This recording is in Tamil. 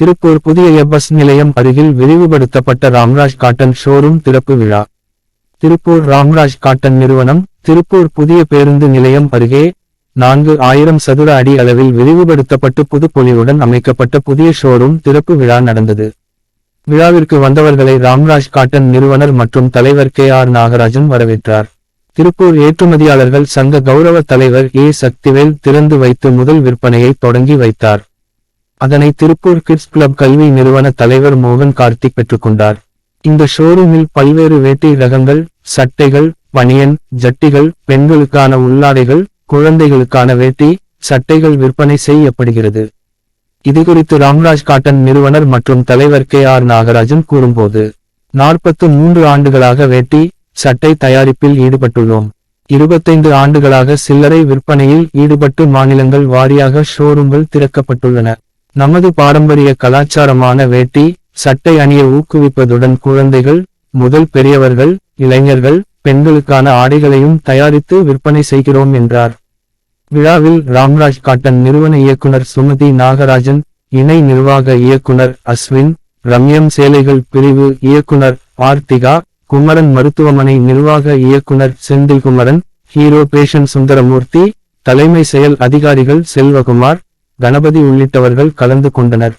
திருப்பூர் புதிய பஸ் நிலையம் அருகில் விரிவுபடுத்தப்பட்ட ராம்ராஜ் காட்டன் ஷோரூம் திறப்பு விழா. திருப்பூர் ராம்ராஜ் காட்டன் நிறுவனம் திருப்பூர் புதிய பேருந்து நிலையம் அருகே நான்கு ஆயிரம் சதுர அடி அளவில் விரிவுபடுத்தப்பட்டு புதுப்பொலிவுடன் அமைக்கப்பட்ட புதிய ஷோரூம் திறப்பு விழா நடந்தது. விழாவிற்கு வந்தவர்களை ராம்ராஜ் காட்டன் நிறுவனர் மற்றும் தலைவர் கே ஆர் நாகராஜன் வரவேற்றார். திருப்பூர் ஏற்றுமதியாளர்கள் சங்க கௌரவ தலைவர் ஏ சக்திவேல் திறந்து வைத்து முதல் விற்பனையை தொடங்கி வைத்தார். அதனை திருப்பூர் கிட்ஸ் கிளப் கல்வி நிறுவன தலைவர் மோகன் கார்த்திக் பெற்றுக்கொண்டார். இந்த ஷோரூமில் பல்வேறு வேட்டி ரகங்கள் சட்டைகள் பனியன் ஜட்டிகள் பெண்களுக்கான உள்ளாடைகள் குழந்தைகளுக்கான வேட்டி சட்டைகள் விற்பனை செய்யப்படுகிறது. இதுகுறித்து ராம்ராஜ் காட்டன் நிறுவனர் மற்றும் தலைவர் கே ஆர் நாகராஜன் கூறும்போது நாற்பத்து மூன்று ஆண்டுகளாக வேட்டி சட்டை தயாரிப்பில் ஈடுபட்டுள்ளோம். இருபத்தைந்து ஆண்டுகளாக சில்லறை விற்பனையில் ஈடுபட்டு மாநிலங்கள் வாரியாக ஷோரூம்கள் திறக்கப்பட்டுள்ளன. நமது பாரம்பரிய கலாச்சாரமான வேட்டி சட்டை அணிய ஊக்குவிப்பதுடன் குழந்தைகள் முதல் பெரியவர்கள் இளைஞர்கள் பெண்களுக்கான ஆடைகளையும் தயாரித்து விற்பனை செய்கிறோம் என்றார். விழாவில் ராம்ராஜ் காட்டன் நிறுவன இயக்குனர் சுமதி நாகராஜன் இணை நிர்வாக இயக்குனர் அஸ்வின் ரம்யம் சேலைகள் பிரிவு இயக்குனர் ஆர்த்திகா குமரன் மருத்துவமனை நிர்வாக இயக்குனர் செந்தில்குமரன் ஹீரோ பேஷன் சுந்தரமூர்த்தி தலைமை செயல் அதிகாரிகள் செல்வகுமார் கணபதி உள்ளிட்டவர்கள் கலந்து கொண்டனர்.